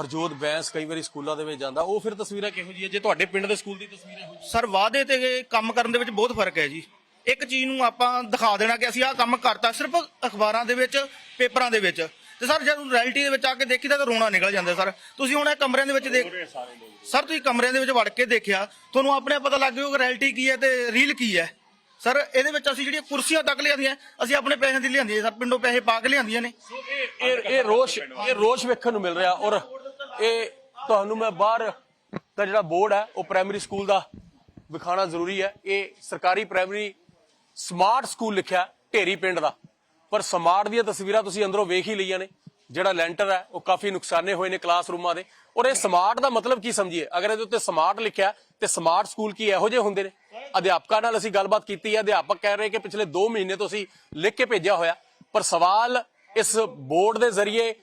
ਹਰਜੋਤ ਬੈਂਸ ਕਈ ਵਾਰੀ ਸਕੂਲਾਂ ਦੇ ਵਿੱਚ ਜਾਂਦਾ ਉਹ ਫਿਰ ਤਸਵੀਰਾਂ ਕਿਹੋ ਜਿਹੀ ਹੈ ਜੇ ਤੁਹਾਡੇ ਪਿੰਡ ਦੇ ਸਕੂਲ ਦੀ ਤਸਵੀਰ ਇਹੋ ਜਿਹੀ ਸਰ ਵਾਅਦੇ ਤੇ ਕੰਮ ਕਰਨ ਦੇ ਵਿੱਚ ਬਹੁਤ ਫ਼ਰਕ ਹੈ ਜੀ। ਇੱਕ ਚੀਜ਼ ਨੂੰ ਆਪਾਂ ਦਿਖਾ ਦੇਣਾ ਕਿ ਅਸੀਂ ਆਹ ਕੰਮ ਕਰਤਾ ਸਿਰਫ ਅਖਬਾਰਾਂ ਦੇ ਵਿੱਚ ਪੇਪਰਾਂ ਦੇ ਵਿੱਚ। ਤੇ ਸਰ ਜਦੋਂ ਰਿਐਲਿਟੀ ਦੇ ਵਿੱਚ ਆ ਕੇ ਦੇਖੀਦਾ ਤਾਂ ਰੋਣਾ ਨਿਕਲ ਜਾਂਦਾ ਸਰ। ਤੁਸੀਂ ਹੁਣ ਇਹ ਕਮਰਿਆਂ ਦੇ ਵਿੱਚ ਦੇਖ ਸਰ ਤੁਸੀਂ ਕਮਰਿਆਂ ਦੇ ਵਿੱਚ ਵੜ ਕੇ ਦੇਖਿਆ ਤੁਹਾਨੂੰ ਆਪਣੇ ਆਪ ਪਤਾ ਲੱਗ ਜਾਊਗਾ ਰਿਐਲਿਟੀ ਕੀ ਹੈ ਤੇ ਰੀਲ ਕੀ ਹੈ। ਸਰ, ਇਹਦੇ ਵਿੱਚ ਅਸੀਂ ਜਿਹੜੀਆਂ ਕੁਰਸੀਆਂ ਤੱਕ ਲਿਆਂਦੀਆਂ, ਅਸੀਂ ਆਪਣੇ ਪੈਸਿਆਂ ਦੀ ਲਿਆਂਦੀਆਂ ਸਰ, ਪਿੰਡੋਂ ਪੈਸੇ ਪਾ ਕੇ ਲਿਆਂਦੀਆਂ ਨੇ। ਇਹ ਇਹ ਇਹ ਰੋਸ਼ ਇਹ ਰੋਸ਼ ਵੇਖਣ ਨੂੰ ਮਿਲ ਰਿਹਾ ਔਰ ਇਹ ਤੁਹਾਨੂੰ ਮੈਂ ਬਾਹਰ ਦਾ ਜਿਹੜਾ ਬੋਰਡ ਹੈ, ਉਹ ਪ੍ਰਾਇਮਰੀ ਸਕੂਲ ਦਾ ਵਿਖਾਣਾ ਜ਼ਰੂਰੀ ਹੈ। ਇਹ ਸਰਕਾਰੀ ਪ੍ਰਾਇਮਰੀ ਸਮਾਰਟ ਸਕੂਲ ਲਿਖਿਆ ਢੇਰੀ ਪਿੰਡ ਦਾ। ਪਰ ਸਮਾਰਟ ਦੀਆਂ ਤਸਵੀਰਾਂ ਤੁਸੀਂ ਅੰਦਰੋਂ ਵੇਖ ਹੀ ਲਈਆਂ ਨੇ। ਜਿਹੜਾ ਲੈਂਟਰ ਹੈ, ਉਹ ਕਾਫੀ ਨੁਕਸਾਨੇ ਹੋਏ ਨੇ ਕਲਾਸਰੂਮਾਂ ਦੇ। ਔਰ ਇਹ ਸਮਾਰਟ ਦਾ ਮਤਲਬ ਕੀ ਸਮਝੀਏ? ਅਗਰ ਇਹਦੇ ਉੱਤੇ ਸਮਾਰਟ ਲਿਖਿਆ ਤੇ ਸਮਾਰਟ ਸਕੂਲ ਕੀ ਇਹੋ ਜਿਹੇ ਹੁੰਦੇ ਨੇ? ਅਧਿਆਪਕਾਂ ਨਾਲ ਅਸੀਂ ਗੱਲਬਾਤ ਕੀਤੀ ਹੈ, ਅਧਿਆਪਕ ਕਹਿ ਰਹੇ ਕਿ ਪਿਛਲੇ 2 ਮਹੀਨੇ ਤੋਂ ਅਸੀਂ ਲਿਖ ਕੇ ਭੇਜਿਆ ਹੋਇਆ। ਪਰ ਸਵਾਲ ਇਸ ਬੋਰਡ ਦੇ ਜ਼ਰੀਏ,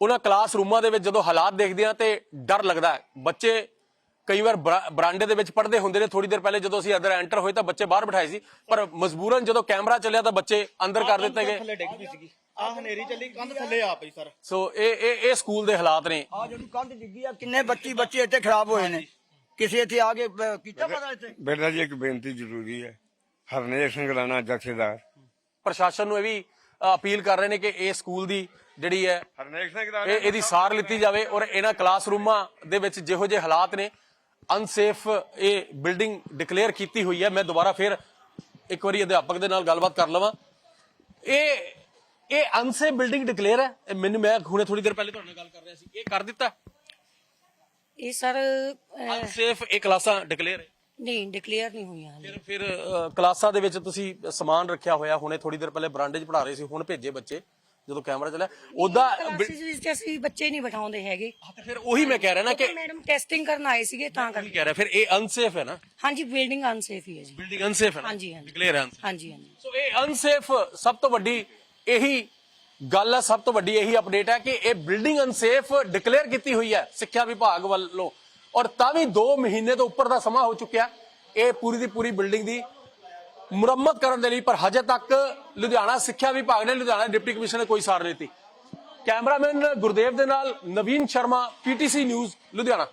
ਉਹਨਾਂ ਕਲਾਸਰੂਮਾਂ ਦੇ ਵਿੱਚ ਜਦੋਂ ਹਾਲਾਤ ਦੇਖਦੇ ਆ ਤੇ ਡਰ ਲੱਗਦਾ ਹੈ। ਬੱਚੇ ਕਈ ਵਾਰ ਬਰਾ- ਬਰਾਂਡੇ ਦੇ ਵਿੱਚ ਪੜ੍ਹਦੇ ਹੁੰਦੇ ਨੇ ਥੋੜੀ ਦੇਰ ਪਹਿਲੇ ਜਦੋਂ ਅਸੀਂ ਅੰਦਰ ਐਂਟਰ ਹੋਏ ਤਾਂ ਬੱਚੇ ਬਾਹਰ ਬਿਠਾਏ ਸੀ। ਪਰ ਮਜਬੂਰਨ ਜਦੋਂ ਕੈਮਰਾ ਚੱਲਿਆ ਤਾਂ ਬੱਚੇ ਅੰਦਰ ਕਰ ਦਿੱਤੇ ਗਏ। ਥੱਲੇ ਡਿੱਗ ਪਈ ਸੀਗੀ। ਆ ਹਨੇਰੀ ਚੱਲੀ ਕੰਧ ਥੱਲੇ ਆ ਪਈ ਸਰ। ਸੋ ਇਹ ਇਹ ਇਹ ਸਕੂਲ ਦੇ ਹਾਲਾਤ ਨੇ। ਆ ਜਿਹੜੀ ਕੰਧ ਡਿੱਗੀ ਆ ਕਿੰਨੇ ਬੱਚੀ ਬੱਚੇ ਇੱਥੇ ਖਰਾਬ ਹੋਏ ਨੇ। ਕਿਸੇ ਇੱਥੇ ਆ ਕੇ ਅਹ, ਕੀਤਾ ਪਤਾ ਇੱਥੇ? ਬੇਟਾ ਜੀ ਇੱਕ ਬੇਨਤੀ ਜ਼ਰੂਰੀ ਹੈ। ਹਰਨੇਕ ਸਿੰਘ ਰਾਣਾ ਜਥੇਦਾਰ। ਪ੍ਰਸ਼ਾਸਨ ਨੂੰ ਇਹ ਵੀ ਅ, ਅਪੀਲ ਕਰ ਰਹੇ ਨੇ ਕਿ ਇਹ ਸਕੂਲ ਦੀ ਜਿਹੜੀ ਹੈ ਹਰਨੇਕ ਸਿੰਘ ਦਾ ਇਹ ਇਹਦੀ ਸਾਰ ਲਿੱਤੀ ਜਾਵੇ ਔਰ ਇਹਨਾਂ ਕਲਾਸਰੂਮਾਂ ਦੇ ਵਿੱਚ ਜਿਹੋ ਜਿਹੇ ਹਾਲਾਤ ਨੇ ਅਨਸੇਫ ਇਹ ਬਿਲਡਿੰਗ ਡਿਕਲੇਅਰ ਕੀਤੀ ਹੋਈ ਹੈ। ਮੈਂ ਦੁਬਾਰਾ ਫਿਰ ਇੱਕ ਵਾਰੀ ਅਧਿਆਪਕ ਦੇ ਨਾਲ ਗੱਲਬਾਤ ਕਰ ਲਵਾਂ। ਇਹ ਇਹ ਅਨਸੇਫ ਬਿਲਡਿੰਗ ਡਿਕਲੇਅਰ ਹੈ। ਮੈਨੂੰ ਮੈਂ ਹੁਣੇ ਥੋੜੀ ਦੇਰ ਪਹਿਲੇ ਤੁਹਾਡੇ ਨਾਲ ਗੱਲ ਕਰ ਰਿਹਾ ਸੀ। ਇਹ ਕਰ ਦਿੱਤਾ? ਇਹ ਸਰ ਅਨਸੇਫ ਇਹ ਕਲਾਸਾਂ ਡਿਕਲੇਅਰ ਹੈ। ਨਹੀਂ ਡਿਕਲੇਅਰ ਨਹੀਂ ਹੋਈਆਂ ਹਾਲੇ। ਫਿਰ ਕਲਾਸਾਂ ਦੇ ਵਿੱਚ ਤੁਸੀਂ ਸਮਾਨ ਰੱਖਿਆ ਹੋਇਆ। ਹੁਣੇ ਥੋੜੀ ਦੇਰ ਪਹਿਲੇ ਬਰਾਂਡੇ 'ਚ ਪੜਾ ਰਹੇ ਸੀ। ਹੁਣ ਭੇਜੇ ਬੱਚੇ। ਜਦੋਂ ਕੈਮਰਾ ਚੱਲਿਆ ਉਹਦਾ ਕਲਾਸਿਸ ਵਿੱਚ ਅਸੀਂ ਬੱਚੇ ਨਹੀਂ ਬਿਠਾਉਂਦੇ ਹੈਗੇ। ਫਿਰ ਉਹੀ ਮੈਂ ਕਹਿ ਰਿਹਾ ਨਾ ਕਿ ਮੈਡਮ ਟੈਸਟਿੰਗ ਕਰਨ ਆਏ ਸੀਗੇ ਤਾਂ ਕਰਕੇ। ਕਹਿ ਰਿਹਾ ਫਿਰ ਇਹ ਅਨਸੇਫ ਹੈ ਨਾ? ਹਾਂਜੀ ਬਿਲਡਿੰਗ ਅਨਸੇਫ ਹੀ ਹੈ ਜੀ। ਬਿਲਡਿੰਗ ਅਨਸੇਫ ਹੈ ਨਾ? ਹਾਂਜੀ, ਹਾਂਜੀ। ਡਿਕਲੇਅਰ ਹੈ। ਹਾਂਜੀ ਹਾਂਜੀ। ਸੋ ਇਹ ਅਨਸੇਫ ਸਭ ਤੋਂ ਵੱਡੀ ਇਹੀ ਗੱਲ ਹੈ ਸਭ ਤੋਂ ਵੱਡੀ ਇਹੀ ਅਪਡੇਟ ਹੈ ਕਿ ਇਹ ਬਿਲਡਿੰਗ ਅਨਸੇਫ ਡਿਕਲੇਅਰ ਕੀਤੀ ਹੋਈ ਹੈ ਸਿੱਖਿਆ ਵਿਭਾਗ ਵੱਲੋਂ। ਔਰ ਤਾਂ ਵੀ 2 ਮਹੀਨੇ ਤੋਂ ਉੱਪਰ ਦਾ ਸਮਾਂ ਹੋ ਚੁੱਕਿਆ। ਇਹ ਪੂਰੀ ਦੀ ਪੂਰੀ ਬਿਲਡਿੰਗ ਦੀ ਮੁਰੰਮਤ ਕਰਨ ਦੇ ਲਈ, ਪਰ ਹਜੇ ਤੱਕ ਲੁਧਿਆਣਾ ਸਿੱਖਿਆ ਵਿਭਾਗ ਨੇ, ਲੁਧਿਆਣਾ ਡਿਪਟੀ ਕਮਿਸ਼ਨਰ ਨੇ ਕੋਈ ਸਾਰ ਨਹੀਂ ਦਿੱਤੀ। ਕੈਮਰਾਮੈਨ ਗੁਰਦੇਵ ਦੇ ਨਾਲ ਨਵੀਨ ਸ਼ਰਮਾ, ਪੀਟੀਸੀ ਨਿਊਜ਼, ਲੁਧਿਆਣਾ।